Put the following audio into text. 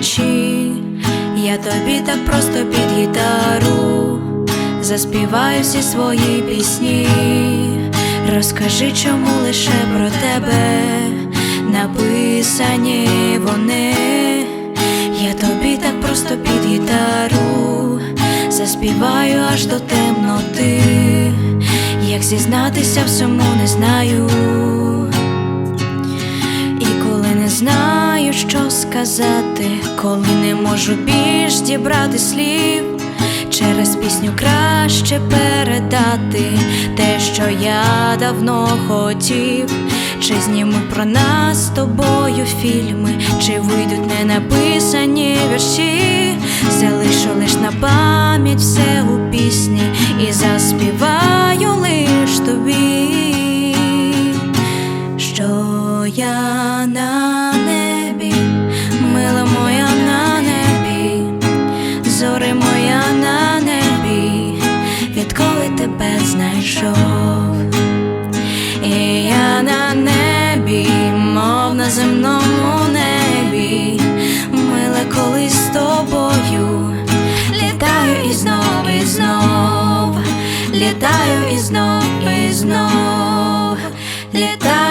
вночі, я тобі так просто під гітару заспіваю всі свої пісні. Розкажи, чому лише про тебе написані вони. Я тобі так просто під гітару заспіваю аж до темноти, як зізнатися всьому не знаю. Сказати, коли не можу більш дібрати слів, через пісню краще передати те, що я давно хотів, чи зніму про нас з тобою фільми, чи вийдуть ненаписані вірші, залишу лиш на пам'ять все у пісні і заспіваю лиш тобі. Що я на зори моя на небі, відколи тебе знайшов, і я на небі, мов на земному небі, миле колись з тобою, літаю і знов, і знов, літаю і знов, і знов, літаю.